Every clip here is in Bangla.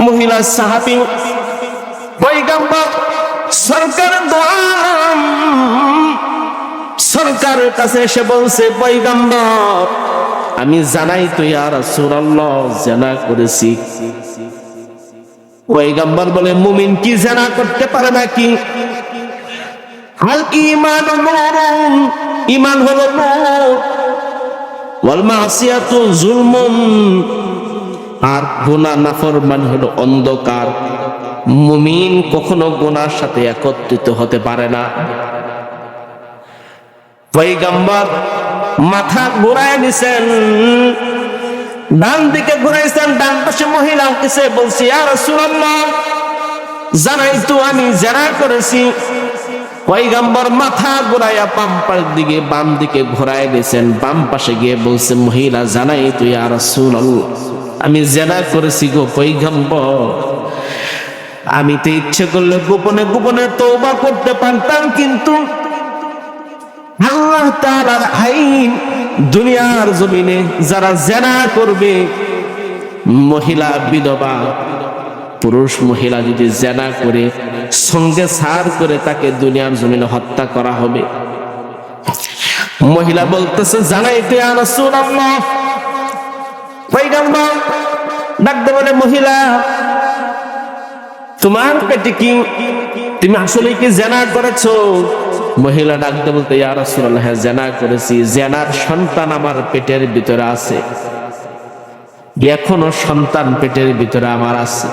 মহিলা সাহাবি পৈগম্বর সরকার সরকারের কাছে এসে বলছে পৈগম্বর আমি জানাই তুই আর সুরাল্লাহ জানা করেছি। পৈগম্বর বলে, মুমিন কি জানা করতে পারে নাকি? হাল ইমান ইমান হলো নূর ওয়াল মাসিয়াতু আর গুনাহ নাফরমানি হলো অন্ধকার। মুমিন কখনো গুনার সাথে একত্রিত হতে পারে না। পৈগম্বর মাথা ঘুরায় দিছেন ডান দিকে ঘুরাইছেন ডান পাশে মহিলা উঠেছে, বলছি আর রাসূলুল্লাহ জানাই তো আমি জেরা করেছি পৈগম্বর মাথা ঘুরাইয়া বাম পাশ দিকে, বাম দিকে ঘুরাই দিয়েছেন। বাম পাশে গিয়ে বলছে, মহিলা জানাই তুই আর রাসূলুল্লাহ, আমি জেনা করেছি গো পৈগম্বর আমি তো ইচ্ছে করলে গোপনে গোপনে তওবা করতে পারতাম, কিন্তু আল্লাহ তাআলার আইন দুনিয়ার জমিনে যারা জেনা করবে, মহিলা বিধবা পুরুষ মহিলা যদি জেনা করে, সঙ্গে সার করে তাকে দুনিয়ার জমিনে হত্যা করা হবে। মহিলা বলতেছে, জানাই তুই আর রাসূলুল্লাহ। পয়গম্বর ডাকতে বলে, মহিলা, তোমার পেটে কি? তুমি আসলে কি জেনা করেছ? মহিলা ডাকতে বলতে, ইয়া রাসূলুল্লাহ হ্যাঁ জেনা করেছি। জেনার সন্তান আমার পেটের ভিতরে আছে। এখনও সন্তান পেটের ভিতরে আমার আছে।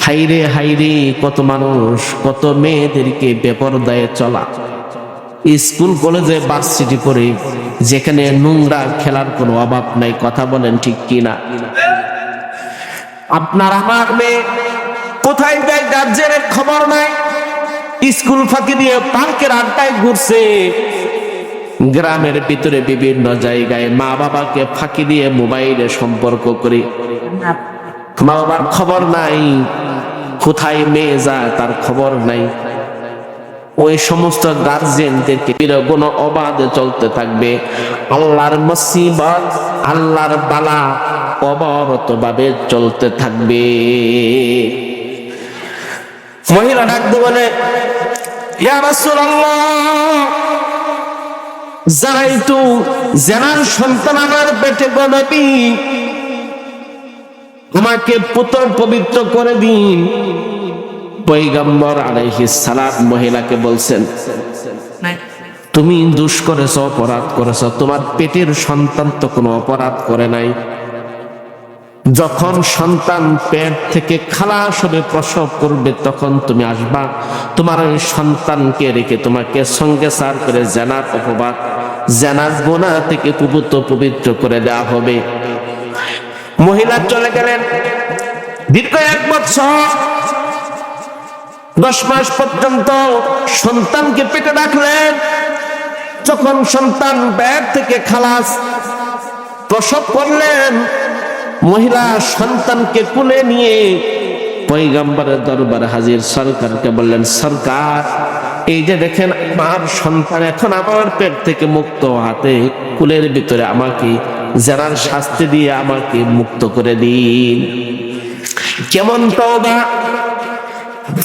হাইরে হাইরে, কত মানুষ, কত মেয়েদেরকে বেপরদায় চলা। স্কুল, কলেজে ভার্সিটি পড়ে যেখানে নোংরা খেলার কোনো অভাব নাই, কথা বলেন ঠিক কিনা? আপনার আমার মেয়ে কোথায় যায় গার্জেনের খবর নাই? স্কুল ফাঁকি দিয়ে পার্কের আড্ডায় ঘুরছে। গ্রামের ভিতরে বিভিন্ন জায়গায় মা বাবাকে ফাঁকি দিয়ে মোবাইলে সম্পর্ক করে। মা বাবার খবর নাই। কোথায় মেয়ে যায় তার খবর নাই। ওই সমস্ত গার্জেনদেরকে কোনো অবাধে চলতে থাকবে। আল্লাহর মুসিবত, আল্লাহর বালা অবরত ভাবে চলতে থাকবে। মহিলা ডাকতে বলে যারাই তো জেনার সন্তান আমার পেটে গনবি আমাকে পুত্র পবিত্র করে দিন। পৈগম্বর আলাইহিস সালাম মহিলাকে বলছেন তুমি দুষ করেছ অপরাধ করেছ তোমার পেটের সন্তান তো কোনো অপরাধ করে নাই। যখন সন্তান পেট থেকে খালাস হবে প্রসব করবে তখন তুমি আসবা। তোমার ওই সন্তানকে রেখে তোমাকে সঙ্গে সার করে জানার অপবাদ জানার গোনা থেকে পবিত্র পবিত্র করে দেওয়া হবে। মহিলা চলে গেলেন। দীর্ঘ এক বছর দশ মাস পর্যন্ত সন্তানকে পেটে রাখলেন। যখন সন্তান ব্যাগ থেকে খালাস প্রসব করলেন, মহিলা সন্তানকে কুলে নিয়ে পৈগম্বরের দরবার হাজির সরকারকে বললেন, সরকার, এই যে দেখেন আমার সন্তান এখন আমার পেট থেকে মুক্ত হাতে, কুলের ভিতরে আমাকে যারার শাস্তি দিয়ে আমাকে মুক্ত করে দিন। কেমন তওবা?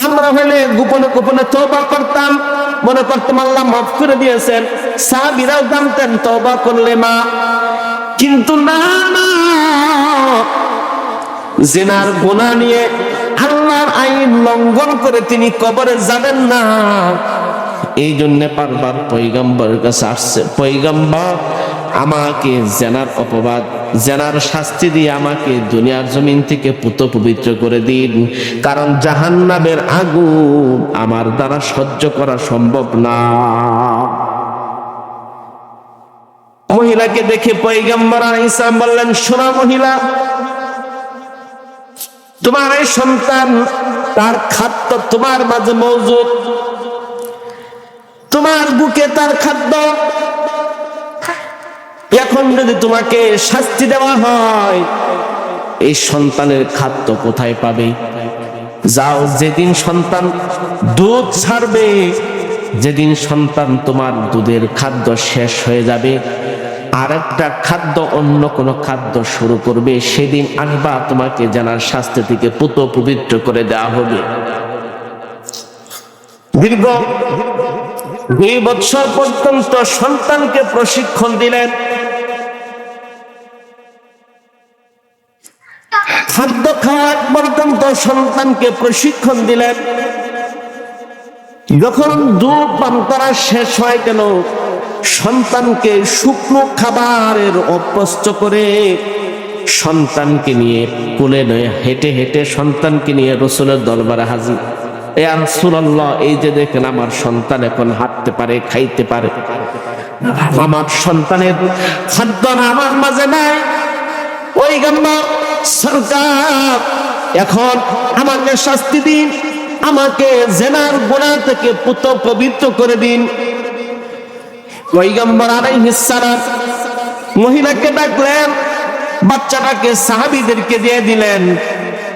আমরা হলে গোপনে গোপনে তওবা করতাম। মনে করতাম আল্লাহ মাফ করে দিয়েছেন। সাহাবীরাও জানতেন, তওবা করলে মা। কিন্তু না না। জেনার গোনা নিয়ে আল্লাহর আইন লঙ্ঘন করে তিনি কবরে যাবেন না। এই জন্য বারবার পৈগম্বরের কাছে আসছে। পৈগম্বর আমাকে জেনার অপবাদ, জেনার শাস্তি দিয়ে আমাকে দুনিয়ার জমিন থেকে পুত পবিত্র করে দিন। কারণ জাহান্নামের আগুন আমার দ্বারা সহ্য করা সম্ভব না। মহিলাকে দেখে পৈগম্বর ইসলাম বললেন সোনা মহিলা, তোমার এই সন্তান, তার খাদ্য তোমার মাঝে মজুদ তোমার বুকে তার খাদ্য এখন যদি তোমাকে শাস্তি দেওয়া হয়, এই সন্তানের খাদ্য কোথায় পাবে? যাও, যেদিন সন্তান দুধ ছাড়বে, যেদিন সন্তান তোমার দুধের খাদ্য শেষ হয়ে যাবে আর একটা খাদ্য, অন্য কোনো খাদ্য শুরু করবে, সেদিন আনবা তোমাকে জানার শাস্তি থেকে পুত পবিত্র করে দেওয়া হবে। দীর্ঘ দুই বছর পর্যন্ত সন্তানকে প্রশিক্ষণ দিলেন। খাদ্য খাওয়ার পর্যন্ত সন্তানকে প্রশিক্ষণ দিলেন। যখন দুধ পান করা শেষ হয় কেন, সন্তানকে শুকনো খাবারের অভ্যস্ত করে সন্তানকে নিয়ে কোলে নয় হেঁটে হেঁটে সন্তানকে নিয়ে রসুলের দরবারে হাজির। এ রাসূলুল্লাহ এই যে দেখেন আমার সন্তান এখন হাঁটতে পারে, খাইতে পারে। আমার সন্তানের খাদ্য আমার মাঝে নাই। ওই গাম্বা সরকার। এখন আমাকে শাস্তি দিন, আমাকে জেনার গোনা থেকে পুত পবিত্র করে দিন। মহিলাকে ডাকলেন, বাচ্চাটাকে সাহাবীদেরকে দিয়ে দিলেন।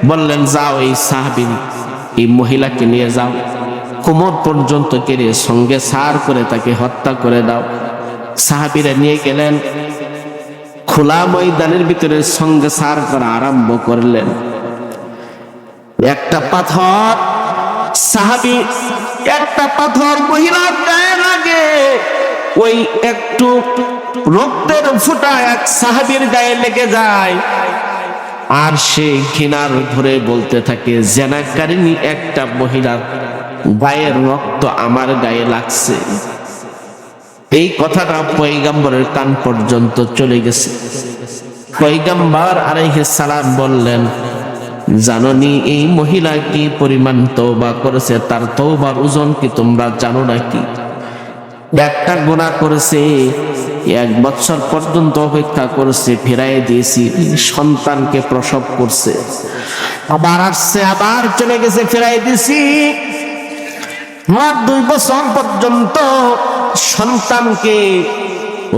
বললেন, যাও এই সাহাবী, এই মহিলাকে নিয়ে যাও। কোমর পর্যন্ত কেড়ে সঙ্গে সার করে তাকে হত্যা করে দাও। সাহাবীরা নিয়ে গেলেন। খোলা ময়দানের ভিতরে সঙ্গে সার করা আরম্ভ করলেন। একটা পাথর, সাহাবি একটা পাথর মহিলার গায়ে লাগে। ওই একটু রক্তের ফুটা এক সাহাবির গায়ে লেগে যায়। আর সে ঘৃণার ধরে বলতে থাকে জেনাকারিনী একটা মহিলার গায়ের রক্ত আমার গায়ে লাগছে। এই কথাটা পৈগাম্বরের কান পর্যন্ত চলে গেছে। পৈগাম্বর আলাইহিস সালাম বললেন, জাননি এই মহিলা কি পরিমাণ তওবা করেছে? তার তওবার ওজন কি তোমরা জানো নাকি? একটা গুণা করেছে, এক বছর পর্যন্ত অপেক্ষা করেছে ফিরাই দিয়েছি, সন্তানকে প্রসব করছে। আবার আসছে, আবার চলে গেছে ফিরাই দিয়েছি। আমার দুই বছর পর্যন্ত সন্তানকে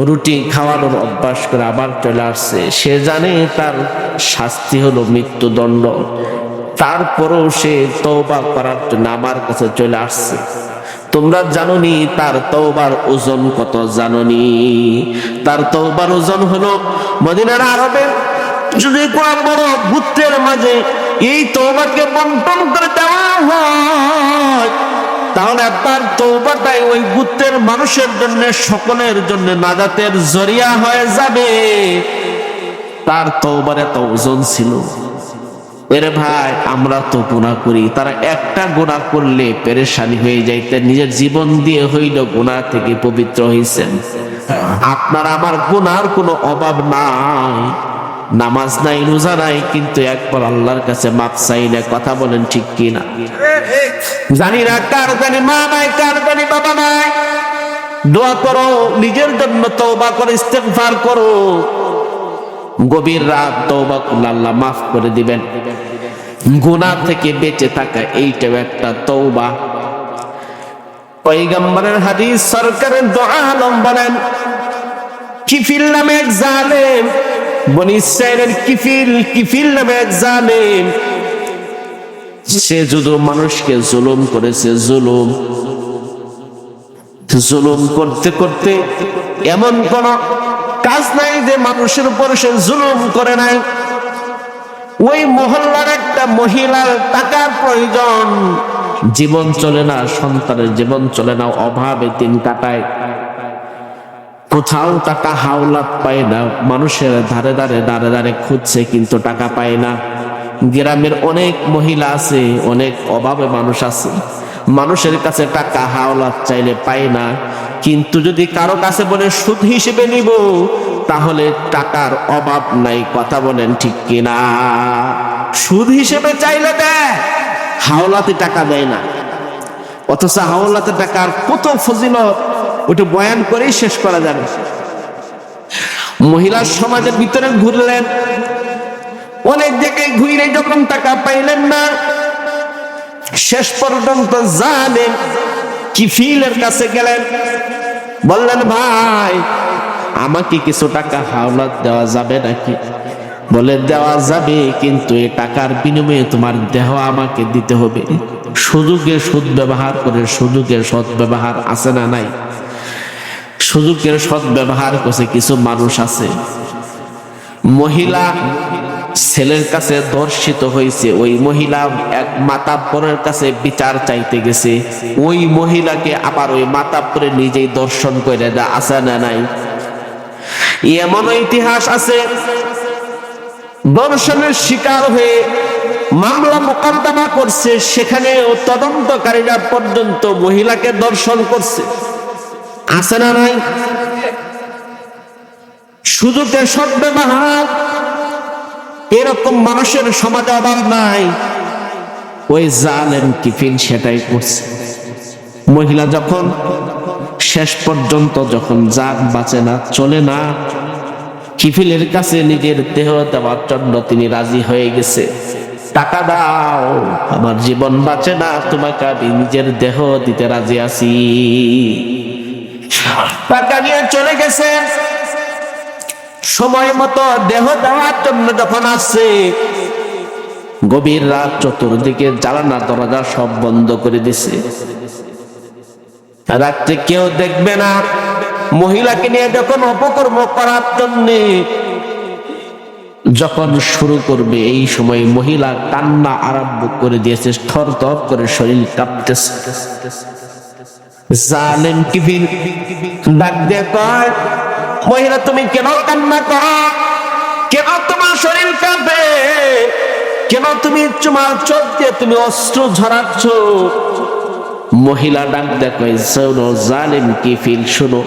রুটি খাওয়ানোর অভ্যাস করে আবার চলে আসছে। সে জানে তার শাস্তি হলো মৃত্যুদণ্ড। তারপরেও সে তৌবা করার জন্য আমার কাছে চলে আসছে। তোমরা জানোনি তার তৌবার ওজন কত জানোনি? তার তৌবার ওজন হলো মদিনার আরবের যদি কোনো বড় ভূতের মাঝে এই তৌবাকে বন্টন করে দেওয়া হয়। তাহলে তার তৌবাটাই ওই গুত্রের মানুষের জন্য, সকলের জন্য নাজাতের জরিয়া হয়ে যাবে। তার তৌবার এত ওজন ছিল। এরে ভাই, আমরা তো গুণা করি। তারা একটা গুণা করলে পেরেশানি হয়ে যাইতে, নিজের জীবন দিয়ে হইল গুণা থেকে পবিত্র হয়েছেন আপনার আমার গুনার কোনো অভাব নাই। নামাজ নাই, রোজা নাই, কিন্তু একবার আল্লাহর কাছে মাপ চাই না কথা বলেন ঠিক কি না জানি না কার জানি মা নাই, কার জানি বাবা নাই। দোয়া করো, নিজের জন্য তওবা করে, ইস্তেগফার করো। গভীর রাত তওবা করলে আল্লাহ মাফ করে দিবেন। গুনাহ থেকে বেঁচে থাকা এইটাও একটা তওবা। পয়গম্বরের হাদিস, সরকারের দোয়া আলম বলেন, কিফিল নামে এক জালেম বনি ইসরায়েলের কিফিল কিফিল নামে এক জালেম। সে শুধু মানুষকে জুলুম করেছে, জুলুম। জুলুম করতে করতে এমন কোন কাজ নাই যে মানুষের উপর সে জুলুম করে নাই। ওই মহল্লার একটা মহিলার টাকার প্রয়োজন। জীবন চলে না, সন্তানের জীবন চলে না, অভাবে দিন কাটায়। কোথাও টাকা হাওলাত পায় না। মানুষের ধারে ধারে দাঁড়ে দাঁড়ে খুঁজছে কিন্তু টাকা পায় না। গ্রামের অনেক মহিলা আছে, অনেক অভাবে মানুষ আছে। মানুষের কাছে টাকা হাওলাত চাইলে পায় না। কিন্তু যদি কারও কাছে বলে, সুদ হিসেবে নিব তাহলে টাকার অভাব নাই, কথা বলেন ঠিক কিনা? সুদ হিসেবে চাইলে দেয়, হাওলাতে টাকা দেয় না। অথচ হাওলাতে টাকার কত ফজিলত। ওটা বয়ান করেই শেষ করা যাবে। মহিলা সমাজের ভিতরে ঘুরলেন। অনেক জায়গায় ঘুরে যখন টাকা পাইলেন না, শেষ পর্যন্ত জানেন কিফিলের কাছে গেলেন। বললেন, ভাই, আমাকে কিছু টাকা হাওলাত দেওয়া যাবে নাকি? বলে, দেওয়া যাবে, কিন্তু এই টাকার বিনিময়ে তোমার দেহ আমাকে দিতে হবে। সুযোগে সুদ ব্যবহার করে সুযোগে সৎ ব্যবহার আছে না নাই? সুযোগের সৎ ব্যবহার করছে, কিছু মানুষ আছে। মহিলা ছেলের কাছে দর্শিত হয়েছে, ওই মহিলা এক মাতাব্বরের কাছে বিচার চাইতে গেছে। ওই মহিলাকে আবার ওই মাতাব্বরে নিজেই দর্শন করে দেয় আসে না নাই? এমন ইতিহাস আছে, দর্শনের শিকার হয়ে মামলা মোকদ্দমা করছে, সেখানে তদন্তকারীরা পর্যন্ত মহিলাকে দর্শন করছে। আছে না নাই? সুযোগের সদ্ব্যবহার এরকম মানুষের সমাজে অভাব নাই। ওই জালেন টিফিন সেটাই করছে। মহিলা যখন শেষ পর্যন্ত যখন জাগ বাঁচে না, চলে না, কিফিলের কাছে নিজের দেহ দেওয়ার জন্য তিনি রাজি হয়ে গেছে। টাকা দাও, আমার জীবন বাঁচে না, তোমাকে আমি নিজের দেহ দিতে রাজি আছি। চলে গেছে। সময় মতো দেহ দেওয়ার জন্য যখন আসছে, গভীর রাত চতুর্দিকে জ্বালানা দরজা সব বন্ধ করে দিছে। রাত্রে কেউ দেখবে না। মহিলাকে নিয়ে যখন অপকর্ম করার জন্য যখন শুরু করবে, এই সময় মহিলা কান্না আরম্ভ করে দিয়েছে থর থর করে শরীর কাঁপতেছে। জালেম কিবির ডাক দিয়ে কয়, মহিলা, তুমি কেন কান্না করো? কেন তোমার শরীর কাঁপে? কেন তুমি তোমার চোখ দিয়ে তুমি অস্ত্র ঝরাচ্ছ? মহিলা ডাক দেখো শোনো জালেম কি ফিল শোনো।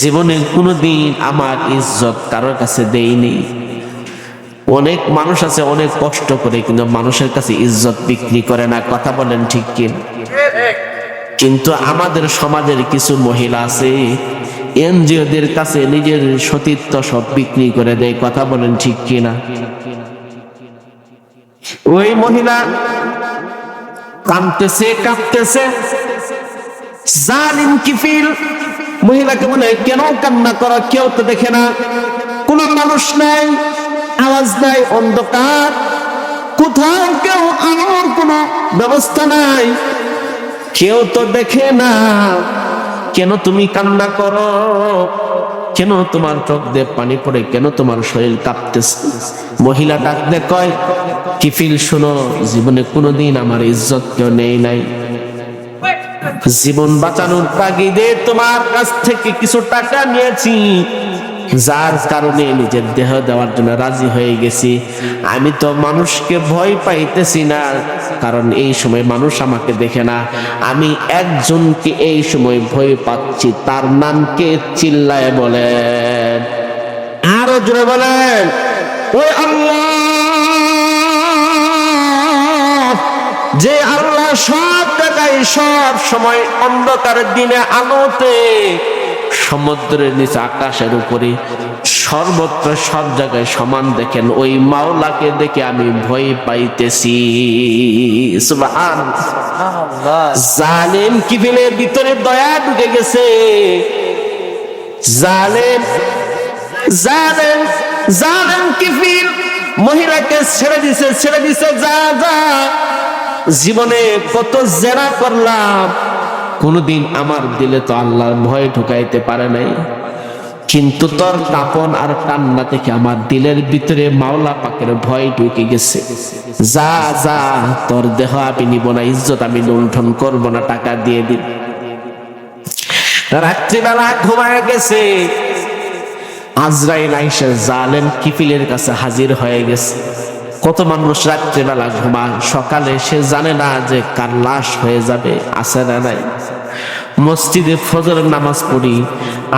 জীবনে কোনোদিন আমার ইজ্জত কারোর কাছে দেইনি। অনেক মানুষ আছে, অনেক কষ্ট করে, কিন্তু মানুষের কাছে ইজ্জত বিক্রি করে না, কথা বলেন ঠিক কিনা? কিন্তু আমাদের সমাজের কিছু মহিলা আছে, এনজিওদের কাছে নিজের সতীত্ব সব বিক্রি করে দেয়, কথা বলেন ঠিক কিনা? ওই মহিলা কাঁদতেছে কাঁদতেছে। জালিম কিফিল, মহিলাকে মনে হয় কেন কান্না করা? কেউ তো দেখে না। কোনো মানুষ নাই, আওয়াজ নাই, অন্ধকার। কোথাও কেউ আলোর কোনো ব্যবস্থা নাই। কেউ তো দেখে না। কেন তুমি কান্না করো? কেন তোমার চোখ দিয়ে পানি পড়ে? কেন তোমার শরীর কাঁপতেছে? মহিলা ডাকতে কয়, কিফিল, শোনো, জীবনে কোনোদিন আমার ইজ্জত কেউ নেই নাই। জীবন বাঁচানোর তাগিদে তোমার কাছ থেকে কিছু টাকা নিয়েছি। যার কারণে নিজের দেহ দেওয়ার জন্য রাজি হয়ে গেছি। আমি তো মানুষকে ভয় পাইতেছি না, কারণ এই সময় মানুষ আমাকে দেখে না। আমি একজনকে এই সময় ভয় পাচ্ছি, তার নামকে চিল্লায় বলেন। আরও জোরে বলেন, ওই আল্লাহ, যে আল্লাহ সব জায়গায় সব সময় অন্ধকারের দিনে আলোতে সমুদ্রের নিচে আকাশের উপরে সর্বত্র সব জায়গায় সমান দেখেন। ওই মাওলাকে দেখে আমি ভয় পাইতেছি। জালেম কিফিলের ভিতরে দয়া ঢুকে গেছে। জালেম জালেম জালেম কিফিল মহিলাকে ছেড়ে দিছে ছেড়ে দিছে, যা যা। জীবনে কত জেরা করলাম। কোনদিন আমার দিলে তো আল্লাহর ভয় ঢুকাইতে পারে নাই। কিন্তু তোর তাপন আর কান্না থেকে আমার দিলের ভিতরে মাওলা পাকের ভয় ঢুকে গেছে। যা যা, তোর দেহ আমি নিব না, ইজ্জত আমি লুণ্ঠন করব না, টাকা দিয়ে দিন। রাত্রিবেলা ঘুমায় গেছে। আজরাইল আইসা জালেম কিফিলের কাছে হাজির হয়ে গেছে। কত মানুষ রাত্রিবেলা ঘুমায়, সকালে সে জানে না যে কার লাশ হয়ে যাবে, আছে না নাই। মসজিদে ফজরের নামাজ পড়ি,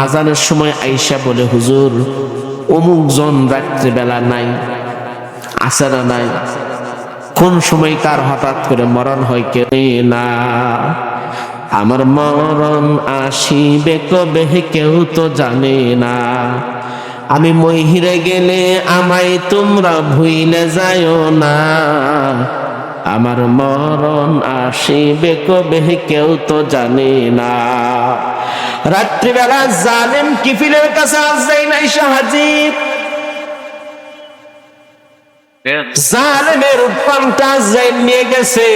আজানের সময় আইসা বলে, হুজুর, অমুক জন রাত্রিবেলা নাই, আছে না নাই। কোন সময় কার হঠাৎ করে মরণ হয় কে না। আমার মরণ আসিবে কবে, কেউ তো জানে না। আমি মহিরে গেলে আমায় তোমরা ভুইলে যায়ও না। আমার মরণ আসিবে কবে কেউ তো জানে না। রাত্রিবেলা জালেম কিফিলের কাছে আসযাই নাই সাহাজিব জালেমের উৎপানটা জাইল নিয়ে গেছে।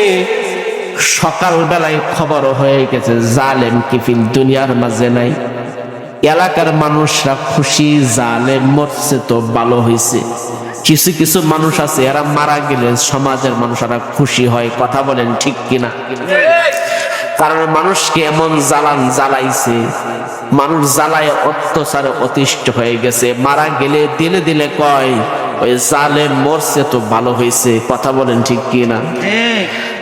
সকাল বেলায় খবর হয়ে গেছে, জালেম কিফিল দুনিয়ার মাঝে নাই। এলাকার মানুষরা খুশি জালে মরছে তো ভালো হয়েছে কিছু কিছু মানুষ আছে এরা মারা গেলে সমাজের মানুষরা খুশি হয় কথা বলেন ঠিক কিনা? কারণ মানুষকে এমন জ্বালান জ্বালাইছে মানুষ জ্বালায় অত্যাচারে অতিষ্ঠ হয়ে গেছে মারা গেলে দিলে দিলে কয় ওই জালে মরছে তো ভালো হয়েছে কথা বলেন ঠিক কিনা?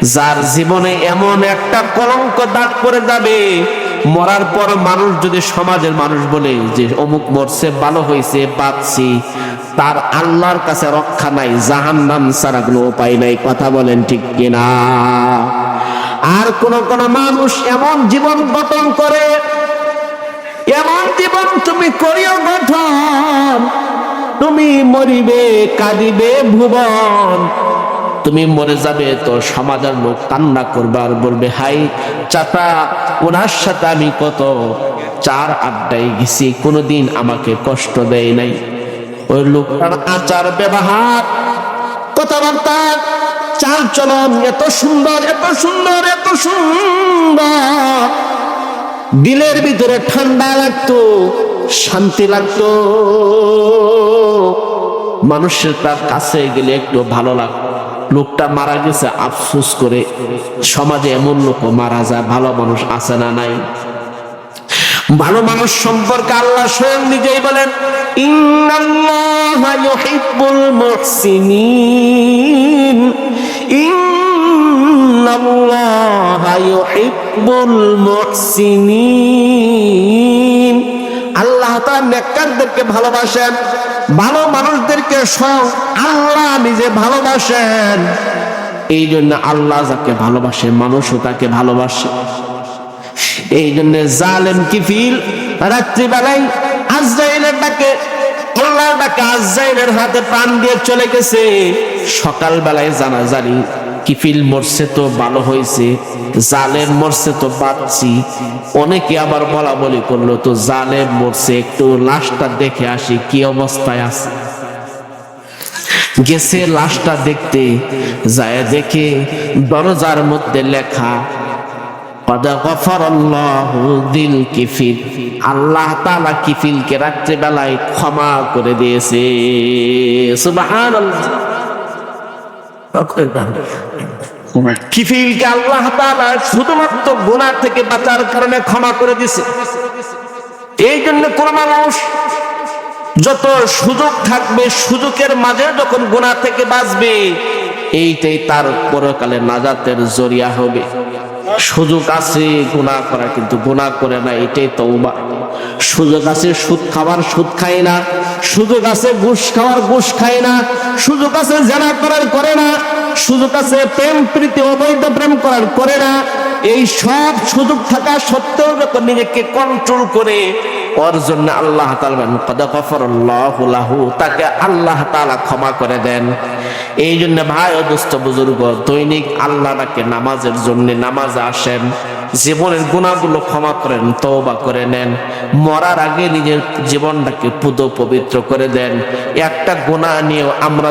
যার জীবনে এমন একটা কলঙ্ক দাগ পড়ে যাবে মরার পর মানুষ যদি সমাজের মানুষ বলে যে অমুক মরছে, ভালো হয়েছে বাঁচছি তার আল্লাহর কাছে রক্ষা নাই জাহান নাম ছাড়া কোনো উপায় নাই, কথা বলেন ঠিক কিনা? আর কোন কোন মানুষ এমন জীবন গঠন করে, এমন জীবন তুমি করিও গঠন, তুমি মরিবে, কাঁদিবে ভুবন তুমি মরে যাবে, তো সমাজের লোক কান্না করবে আর বলবে, হাই চাটা ওনার সাথে আমি কত চার আড্ডায় গেছি, কোনোদিন আমাকে কষ্ট দেয় নাই। ওই লোকটার আচার ব্যবহার, কথাবার্তা, চাল চলন এত সুন্দর এত সুন্দর এত সুন্দর। দিলের ভিতরে ঠান্ডা লাগতো, শান্তি লাগতো। মানুষের তার কাছে গেলে একটু ভালো লাগতো। লোকটা মারা গেছে, আফসোস করে। সমাজে এমন লোক মারা যায়, ভালো মানুষ আছে না নাই? ভালো মানুষ সম্পর্কে আল্লাহ স্বয়ং নিজেই বলেন ইউহিব্বুল মুহসিনিন। ইন্নাল্লাহা ইউহিব্বুল মুহসিনিন। নেককারদেরকে ভালোবাসেন, ভালো মানুষদেরকে স্বয়ং আল্লাহ নিজে ভালোবাসেন। এই জন্য আল্লাহ যাকে ভালোবাসে, মানুষও তাকে ভালোবাসে। এই জন্য জালেম কিফিল রাত্রিবেলায় আজরাইলের ডাকে ডাকে আজরাইলের হাতে প্রাণ দিয়ে চলে গেছে। সকালবেলায় জানা জানি কিফিল মরছে তো ভালো হয়েছে জালেম মরছে তো বাঁচছি। অনেকে আবার বলা বলি করল, তো জালেম মরছে, একটু লাশটা দেখে আসি, কি অবস্থায় আছে? গেছে লাশটা দেখতে, যায় দেখে দরজার মধ্যে লেখা আল্লাহ তাআলা কিফিলকে রাত্রে বেলায় ক্ষমা করে দিয়েছে। সুবহানাল্লাহ। কিফিলকে আল্লাহ শুধুমাত্র গুনাহ থেকে বাঁচার কারণে ক্ষমা করে দিয়েছে? এই জন্য কোন মানুষ যত সুযোগ থাকবে, সুযোগের মাঝে যখন গুনাহ থেকে বাঁচবে, এইটাই তার পরকালে নাজাতের জরিয়া হবে। সুযোগ আছে গুণা করা, কিন্তু গুণা করে না, এটাই তৌবা সুযোগ আছে, সুদ খাবার সুদ খায় না। সুযোগ আছে, ঘুষ খাওয়ার, ঘুষ খায় না। সুযোগ আছে, জেনা করার করে না। সুযোগ আছে, প্রেম প্রীতি, অবৈধ প্রেম করার করে না। এই সব সুযোগ থাকা সত্ত্বেও যখন নিজেকে কন্ট্রোল করে ওর জন্য আল্লাহ লাহু তাকে আল্লাহ তাআলা ক্ষমা করে দেন। এই জন্য ভাই ও বুজুর্গ, দৈনিক আল্লাহ ডাকে নামাজের জন্য নামাজে আসেন, জীবনের গুণাগুলো ক্ষমা করেন, তওবা করে নেন, মরার আগে নিজের জীবনটাকে পুদ পবিত্র করে দেন। একটা গুণা নিয়েও আমরা